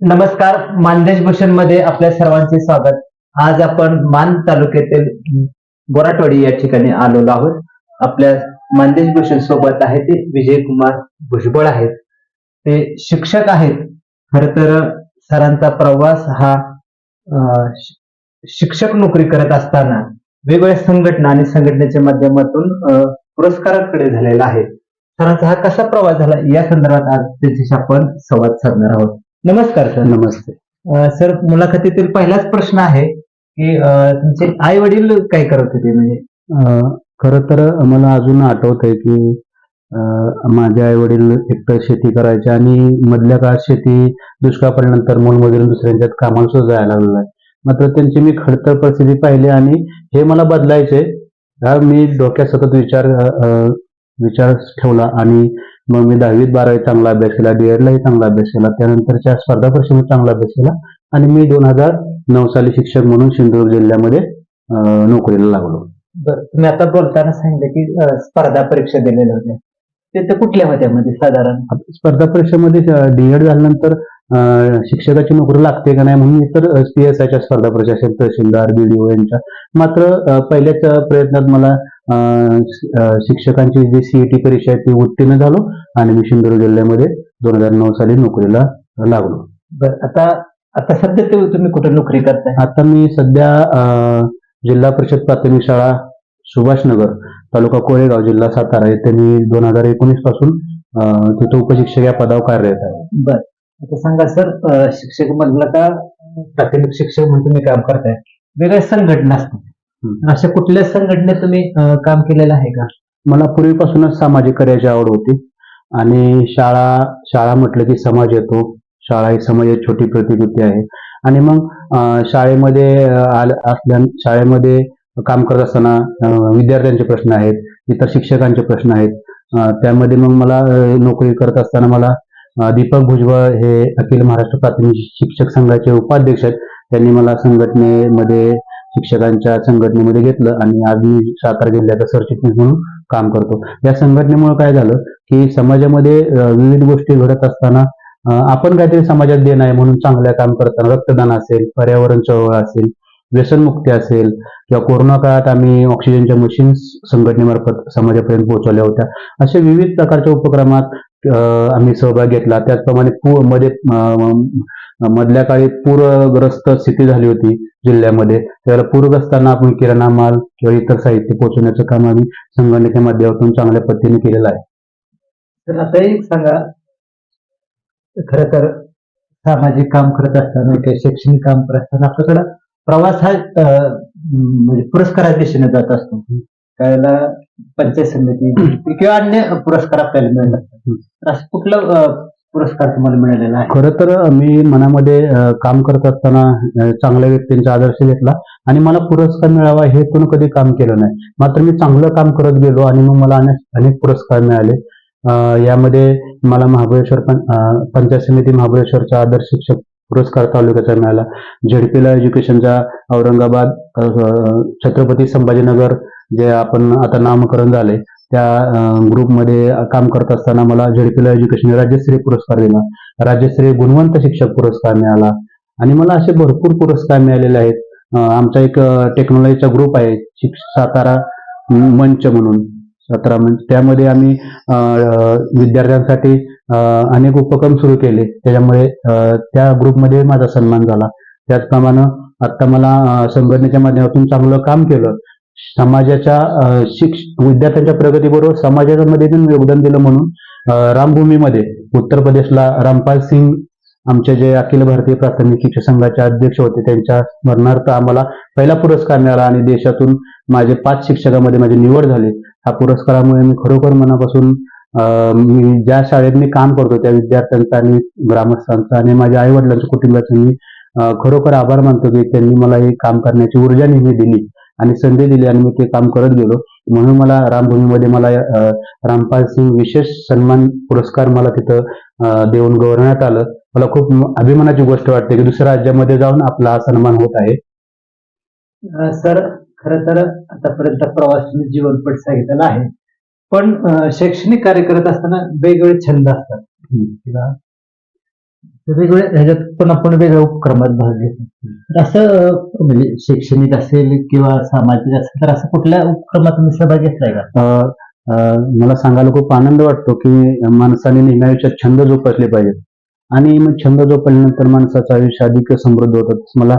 नमस्कार मानदेश भूषणमध्ये आपल्या सर्वांचे स्वागत. आज आपण मान तालुक्यातील बोराटवाडी या ठिकाणी आलेलो आहोत. आपल्या मानदेश भूषण सोबत आहे ते विजय कुमार भुजबळ आहेत. ते शिक्षक आहेत. खर तर सरांचा प्रवास हा शिक्षक नोकरी करत असताना वेगवेगळ्या संघटना आणि संघटनेच्या माध्यमातून पुरस्काराकडे झालेला आहे. सरांचा हा कसा प्रवास झाला? या संदर्भात आज त्यांच्याशी आपण संवाद साधणार आहोत. नमस्कार सर. नमस्ते. अं, सर मुलाखतीतील पहिलाच प्रश्न आहे की अं, तुमचे आई वडील काय करत होते? म्हणजे खर तर मला अजून आठवत आहे की अं, माझे आई वडील एकतर शेती करायचे आणि मधल्या काळात शेती दुष्काळ पडल्यानंतर मोलमजुरी दुसऱ्यांच्यात कामाला सुद्धा जायला लागलेलं आहे. मात्र त्यांची मी खडतर परिस्थिती पाहिली आणि हे मला बदलायचे. हा मी डोक्यात सतत विचार अं, विचार ठेवला आणि मग मी दहावीत बारावीत चांगला अभ्यास केला डी एडलाही चांगला अभ्यास केला. त्यानंतरच्या स्पर्धा परीक्षेमध्ये चांगला अभ्यास केला आणि मी दोन हजार नऊ साली शिक्षक म्हणून सिंधुदुर्ग जिल्ह्यामध्ये नोकरीला लागलो. बरं. तुम्ही आता बोलताना सांगितलं की स्पर्धा परीक्षा दिलेल्या होत्या. ते तर कुठल्या होत्या मध्ये साधारण? स्पर्धा परीक्षेमध्ये डीएड झाल्यानंतर शिक्षकाची नोकरी लागते का नाही म्हणून इतर पी एस आयच्या स्पर्धा परीक्षा असेल तहसीलदार बीडीओ यांच्या. मात्र पहिल्याच प्रयत्नात मला शिक्षकांची जी सीईटी परीक्षा आहे ती उत्तीर्ण झालो आणि मी सिंधुदुर्ग जिल्ह्यामध्ये दोन हजार नऊ साली नोकरीला लागलो. बरं आता आता सध्या ते तुम्ही कुठे नोकरी करताय? आता मी सध्या जिल्हा परिषद प्राथमिक शाळा सुभाषनगर तालुका कोळेगाव जिल्हा सातारा. येथे मी दोन हजार एकोणीसपासून तिथे उपशिक्षक या पदावर कार्यरत आहे. बर आता सांगा सर शिक्षक म्हटलं का प्राथमिक शिक्षक म्हणून तुम्ही काम करताय. वेगळ्या संघटना असतात. अशा कुठल्या संघटनेत तुम्ही काम केलेलं आहे का? मला पूर्वीपासूनच सामाजिक कार्याची आवड होती. आणि शाळा शाळा म्हटलं की समाज येतो. शाळा ही समाजाची छोटी प्रतिकृती आहे. आणि मग शाळेमध्ये असल्या शाळेमध्ये काम करत असताना विद्यार्थ्यांचे प्रश्न आहेत इतर शिक्षकांचे प्रश्न आहेत. त्यामध्ये मग मला नोकरी करत असताना मला दीपक भुजबळ हे अखिल महाराष्ट्र प्राथमिक शिक्षक संघाचे उपाध्यक्ष आहेत. त्यांनी मला संघटनेमध्ये शिक्षकांच्या संघटनेमध्ये घेतलं आणि आज मी सातारा जिल्ह्याचा सरचिटणीस म्हणून काम करतो. या संघटनेमुळे काय झालं की समाजामध्ये विविध गोष्टी घडत असताना आपण काहीतरी समाजात देणं आहे म्हणून चांगल्या काम करताना रक्तदान असेल पर्यावरण चळवळ असेल व्यसनमुक्ती असेल किंवा कोरोना काळात आम्ही ऑक्सिजनच्या मशीन्स संघटनेमार्फत समाजापर्यंत पोहोचवल्या होत्या. अशा विविध प्रकारच्या उपक्रमात अं, आम्ही सहभाग घेतला. त्याचप्रमाणे पू मध्ये मधल्या काळी पूरग्रस्त स्थिती झाली होती जिल्ह्यामध्ये. त्याला पूरग्रस्तांना आपण किराणा माल किंवा इतर साहित्य पोहोचवण्याचं काम आम्ही संघटनेच्या माध्यमातून चांगल्या पद्धतीने केलेलं आहे. तर आता एक सांगा. खर तर सामाजिक काम करत असताना किंवा शैक्षणिक काम करत असताना आपल्याकडं प्रवास हा म्हणजे पुरस्काराच्या दिशेने जात असतो. त्यावेळेला पंचायत समिती किंवा अन्य पुरस्कार आपल्याला मिळणार असं कुठलं पुरस्कार तुम्हाला मिळालेला आहे. खरं तर मी मनामध्ये काम करत असताना चांगल्या व्यक्तींचा आदर्श घेतला आणि मला पुरस्कार मिळावा हे पण कधी काम केलं नाही. मात्र मी चांगलं काम करत गेलो आणि मग मला अनेक अनेक पुरस्कार मिळाले. यामध्ये मला महाबळेश्वर पंचायत समिती महाबळेश्वरचा आदर्श शिक्षक पुरस्कार तालुक्याचा मिळाला. झेडपीला एज्युकेशनचा औरंगाबाद छत्रपती संभाजीनगर जे आपण आता नामकरण झाले त्या ग्रुपमध्ये काम करत असताना मला झेडपीला एज्युकेशन राज्यस्तरीय पुरस्कार दिला. राज्यस्तरीय गुणवंत शिक्षक पुरस्कार मिळाला. आणि मला असे भरपूर पुरस्कार मिळालेले आहेत. आमचा एक टेक्नॉलॉजीचा ग्रुप आहे शिक्ष सातारा मंच म्हणून. सातारा मंच. त्यामध्ये आम्ही विद्यार्थ्यांसाठी अनेक उपक्रम सुरू केले. त्याच्यामुळे त्या ग्रुपमध्ये माझा सन्मान झाला. त्याचप्रमाणे आता मला संघटनेच्या माध्यमातून चांगलं काम केलं. समाजाच्या शिक्ष विद्यार्थ्यांच्या प्रगतीबरोबर समाजामध्ये पण योगदान दिलं म्हणून रामभूमीमध्ये उत्तर प्रदेशला रामपाल सिंग आमचे जे अखिल भारतीय प्राथमिक शिक्षक संघाचे अध्यक्ष होते त्यांच्या स्मरणार्थ आम्हाला पहिला पुरस्कार मिळाला आणि देशातून माझे पाच शिक्षकामध्ये माझी निवड झाली. हा पुरस्कारामुळे मी खरोखर मनापासून मी ज्या शाळेत मी काम करतो त्या विद्यार्थ्यांचा आणि ग्रामस्थांचा आणि माझ्या आईवडिलांच्या कुटुंबाचं मी खरोखर आभार मानतो की त्यांनी मला हे काम करण्याची ऊर्जा नेहमी दिली. आणि संधी दिली आणि मी ते काम करत गेलो. म्हणून मला रामभूमीमध्ये मला रामपाल सिंग विशेष सन्मान पुरस्कार मला तिथं देऊन गौरवण्यात आलं. मला खूप अभिमानाची गोष्ट वाटते की दुसऱ्या राज्यामध्ये जाऊन आपला हा सन्मान होत आहे. सर खर तर आतापर्यंत प्रवास जीवनपट सांगितलेला आहे. पण शैक्षणिक कार्य करत असताना वेगवेगळे छंद असतात. किंवा वेगवेगळ्या ह्याच्यात पण आपण वेगळ्या उपक्रमात भाग घेतो तर असं म्हणजे शैक्षणिक असेल किंवा सामाजिक असेल तर असं कुठल्या उपक्रमात तुम्ही सहभाग घेतलाय का? मला सांगायला खूप आनंद वाटतो की माणसाने नेहमी आयुष्यात छंद जोपासले पाहिजेत. आणि मग छंद जोपासल्यानंतर माणसाचं आयुष्य अधिक समृद्ध होतं. मला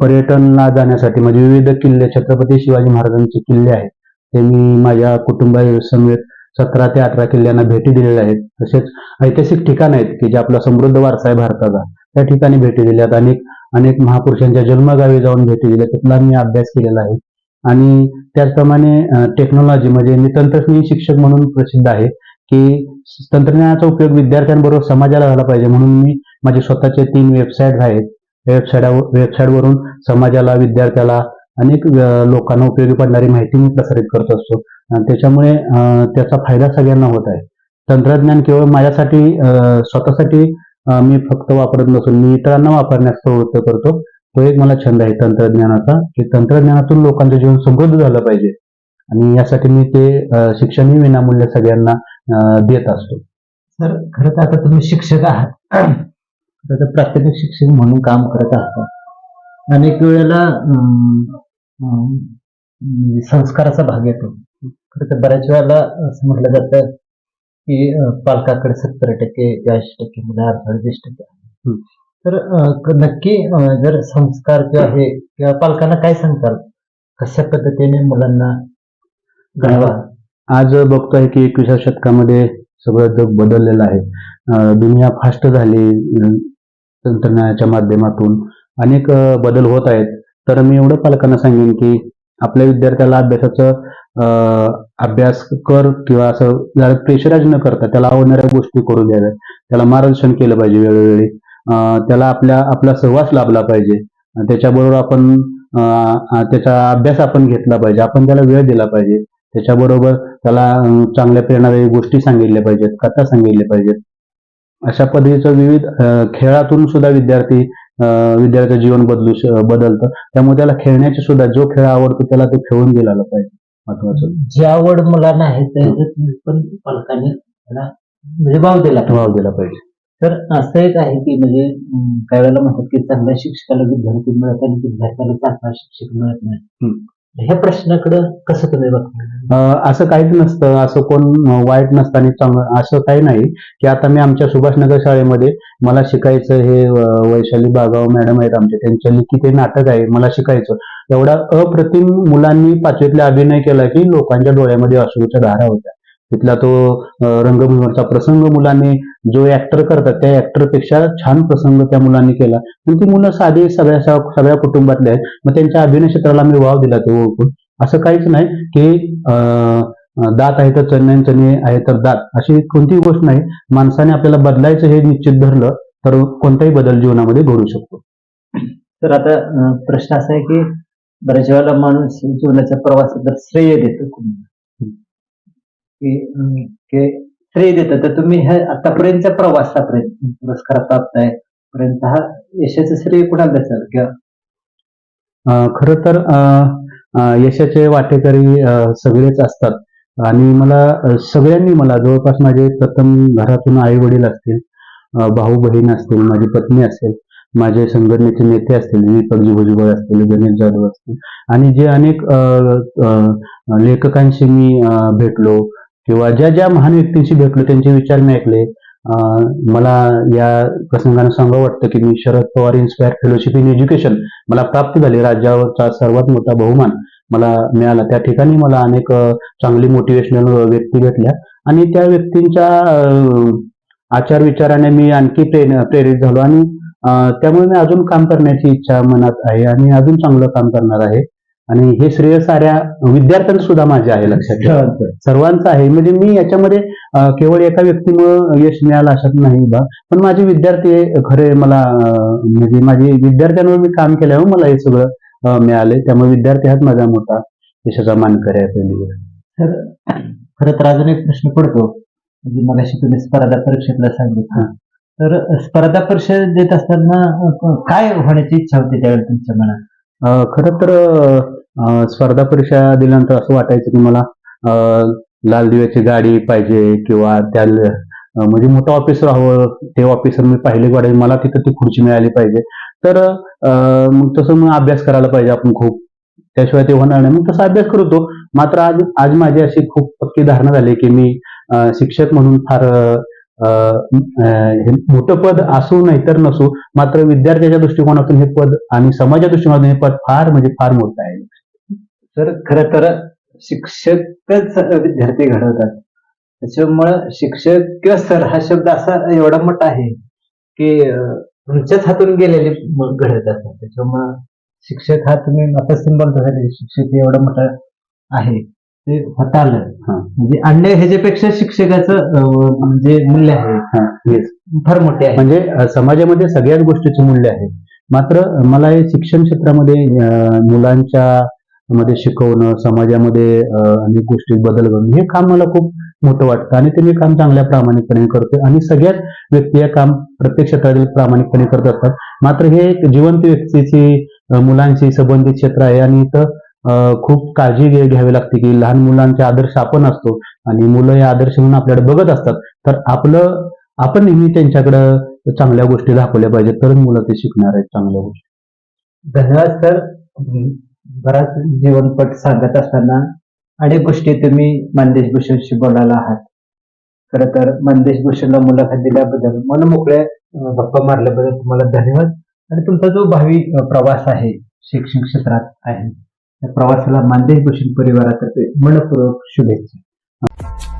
पर्यटनला जाण्यासाठी म्हणजे विविध किल्ले छत्रपती शिवाजी महाराजांचे किल्ले आहेत. ते मी माझ्या कुटुंबासमेत सतरा ते अठरा किल्ल्यांना भेटी दिलेल्या आहेत. तसेच ऐतिहासिक ठिकाण आहेत की जे आपला समृद्ध वारसा आहे भारताचा. त्या ठिकाणी भेटी दिल्यात. अनेक अनेक महापुरुषांच्या जन्मगावी जाऊन भेटी दिल्या तिथला मी अभ्यास केलेला आहे. आणि त्याचप्रमाणे टेक्नॉलॉजी म्हणजे मी तंत्रज्ञ शिक्षक म्हणून प्रसिद्ध आहे की तंत्रज्ञानाचा उपयोग विद्यार्थ्यांबरोबर समाजाला झाला पाहिजे. म्हणून मी माझे स्वतःचे तीन वेबसाईट आहेत. वेबसाईट वेबसाईटवरून समाजाला विद्यार्थ्याला अनेक लोकांना उपयोगी पडणारी माहिती मी प्रसारित करत असतो. त्याच्यामुळे त्याचा फायदा सगळ्यांना होत आहे. तंत्रज्ञान केवळ माझ्यासाठी स्वतःसाठी मी फक्त वापरत नसून मी इतरांना वापरण्यास प्रवृत्त करतो. तो एक मला छंद आहे तंत्रज्ञानाचा की तंत्रज्ञानातून लोकांचं जीवन समृद्ध झालं पाहिजे. आणि यासाठी मी ते शिक्षणही विनामूल्य सगळ्यांना देत असतो. तर खरं तर आता तुम्ही शिक्षक आहात. तर आता प्राथमिक शिक्षक म्हणून काम करत आहात. अनेक वेळेला अं, म्हणजे संस्काराचा भाग येतो. खरं तर बऱ्याच वेळेला असं म्हटलं जातं की पालकाकडे सत्तर टक्के ऐंशी टक्के मुलं अडतीस टक्के. तर नक्की जर संस्कार किंवा हे किंवा पालकांना काय सांगतात कशा पद्धतीने मुलांना घडवा आज बघतोय की एकविसाव्या शतकामध्ये सगळं जग बदललेलं आहे. दुनिया फास्ट झाली तंत्रज्ञानाच्या माध्यमातून अनेक बदल होत आहेत. तर मी एवढं पालकांना सांगेन की आपल्या विद्यार्थ्याला अभ्यासाचं अभ्यास कर किंवा असं प्रेशराईज न करता त्याला आवडणाऱ्या गोष्टी करू द्याव्यात. त्याला मार्गदर्शन केलं पाहिजे वेळोवेळी. त्याला आपल्या आपला सहवास लाभला पाहिजे. त्याच्याबरोबर आपण त्याचा अभ्यास आपण घेतला पाहिजे. आपण त्याला वेळ दिला पाहिजे. त्याच्याबरोबर त्याला चांगल्या प्रेरणादायी गोष्टी सांगितल्या पाहिजेत कथा सांगितल्या पाहिजेत. अशा पद्धतीचं विविध खेळातून सुद्धा विद्यार्थी विद्यार्थ्याचं जीवन बदलू बदलतं. त्यामुळे त्याला खेळण्याची सुद्धा जो खेळ आवडतो त्याला तो खेळून दिला पाहिजे. महत्वाचं जी आवड मुलांना आहे त्याच्यात पण पालकांनी त्याला म्हणजे भाव दिला. भाव दिला पाहिजे तर असं एक आहे की म्हणजे काही वेळेला म्हणतात की चांगल्या शिक्षकाला विद्यार्थी मिळत आणि विद्यार्थ्याला चांगला शिक्षक मिळत नाही. ह्या प्रश्नाकडे कसं तुम्ही बघता? असं काहीच नसतं. असं कोण वाईट नसतं आणि चांगलं असं काही नाही. की आता मी आमच्या सुभाषनगर शाळेमध्ये मला शिकायचं हे वैशाली बागाव मॅडम आहेत आमचे. त्यांच्या लिखित हे नाटक आहे. मला शिकायचं. एवढा अप्रतिम मुलांनी पाचवीतला अभिनय केला की लोकांच्या डोळ्यामध्ये अश्रूच्या धारा होत्या. तिथला तो रंगभूमीवरचा प्रसंग मुलांनी जो ऍक्टर करतात त्या ऍक्टरपेक्षा छान प्रसंग त्या मुलांनी केला. आणि ती मुलं साधी सगळ्या सगळ्या कुटुंबातले आहेत. मग त्यांच्या अभिनय क्षेत्राला मी वाव दिला तो ओळखून. असं काहीच नाही की अं, दात आहे तर चणे चणे आहे तर दात. अशी कोणतीही गोष्ट नाही. माणसाने आपल्याला बदलायचं हे निश्चित धरलं तर कोणताही बदल जीवनामध्ये घडू शकतो. तर आता प्रश्न असा आहे की बऱ्याच वेळेला माणूस जीवनाच्या प्रवासात श्रेय देतो की श्रेय देतात. तर तुम्ही ह्या प्रवास प्रवासापर्यंत पुरस्कार प्राप्त आहे. पर्यंत हा यशाचं श्रेय कुणाला द्याल किंवा खर तर यशाचे वाटेकरी सगळेच असतात. आणि मला सगळ्यांनी मला जवळपास माझे प्रथम घरातून आई वडील असतील भाऊ बहीण असतील माझी पत्नी असेल माझे संघटनेचे नेते असतील दीपकजी भुजबळ असतील गणेश जाधव असतील आणि जे अनेक लेखकांशी मी भेटलो किंवा ज्या ज्या महान व्यक्तींशी भेटलो त्यांचे विचार मी ऐकले. मला या प्रसंगानं सांगावं वाटतं की मी Sharad Pawar inspire fellowship in education मला प्राप्त झाली. राज्यावरचा सर्वात मोठा बहुमान मला मिळाला. त्या ठिकाणी मला अनेक चांगली मोटिवेशनल व्यक्ती भेटल्या आणि त्या व्यक्तींच्या आचार विचाराने मी आणखी प्रेर- प्रेरित झालो आणि त्यामुळे मी अजून काम करण्याची इच्छा मनात आहे आणि अजून चांगलं काम करणार आहे. आणि हे श्रेय साऱ्या विद्यार्थ्यांचं सुद्धा माझे आहे लक्षात ठेवा. सर्वांचं आहे. म्हणजे मी याच्यामध्ये केवळ एका व्यक्तीमुळे यश मिळालं अशात नाही बा. पण माझे विद्यार्थी खरे मला म्हणजे माझे विद्यार्थ्यांवर मी काम केल्यामुळे मला हे सगळं मिळाले. त्यामुळे विद्यार्थी हाच माझा मोठा यशाचा मानकरी आहे खरं तर अजून एक प्रश्न पडतो. म्हणजे मगाशी तुम्ही स्पर्धा परीक्षेतला सांगितलं. तर स्पर्धा परीक्षा देत असताना काय होण्याची इच्छा होती त्यावेळेला तुमच्या मनात? खर तर स्पर्धा परीक्षा दिल्यानंतर असं वाटायचं की मला लाल दिव्याची गाडी पाहिजे किंवा त्या म्हणजे मोठं ऑफिसर हवं ते ऑफिसर मी पाहिले पाहिजे मला तिथं ती खुर्ची मिळाली पाहिजे. तर मग तसं मग अभ्यास करायला पाहिजे आपण खूप. त्याशिवाय ते होणार नाही. मग तसा अभ्यास करतो मात्र आज आज माझी अशी खूप पक्की धारणा झाली की मी शिक्षक म्हणून फार मोठं पद असू नाही तर नसू मात्र विद्यार्थ्याच्या दृष्टिकोनातून हे पद आणि समाजाच्या दृष्टिकोनातून हे पद फार म्हणजे फार मोठं आहे. तर खर तर शिक्षकच विद्यार्थी घडवतात. त्याच्यामुळं शिक्षक किंवा सर हा शब्द असा एवढा मोठा आहे की तुमच्याच हातून गेलेले घडत असतात. त्याच्यामुळं शिक्षक हा तुम्ही आता सिंबल झाले शिक्षक एवढा मोठा आहे. ते होता आलं हा. म्हणजे अन्य ह्याच्यापेक्षा शिक्षकाचं म्हणजे मूल्य आहे. हा. फार मोठे आहे. म्हणजे समाजामध्ये सगळ्याच गोष्टीचे मूल्य आहे. मात्र मला हे शिक्षण क्षेत्रामध्ये मुलांच्या मध्ये शिकवणं समाजामध्ये अनेक गोष्टी बदल घडवणं हे काम मला खूप मोठं वाटतं. आणि ते मी काम चांगल्या प्रामाणिकपणे करतो आणि सगळ्याच व्यक्ती हे काम प्रत्येक क्षेत्रातील प्रामाणिकपणे करत असतात. मात्र हे एक जिवंत व्यक्तीची मुलांशी संबंधित क्षेत्र आहे. आणि इथं खूप काळजी घ्यावी लागते की लहान मुलांचे आदर्श आपण असतो आणि मुलं हे आदर्श म्हणून आपल्याकडे बघत असतात. तर आपलं आपण नेहमी त्यांच्याकडं चांगल्या गोष्टी दाखवल्या पाहिजेत. तर मुलं ते शिकणार आहेत चांगल्या गोष्टी. धन्यवाद सर. बराच जीवनपट सांगत असताना अनेक गोष्टी तुम्ही मंदेश भूषणशी बोलायला आहात. खर तर मंदेश भूषणला मुलाखत दिल्याबद्दल मन मोकळे गप्पा मारल्याबद्दल तुम्हाला धन्यवाद. आणि तुमचा जो भावी प्रवास आहे शिक्षण क्षेत्रात आहे त्या प्रवासाला मानदेश भूषण परिवारातर्फे मनपूर्वक शुभेच्छा.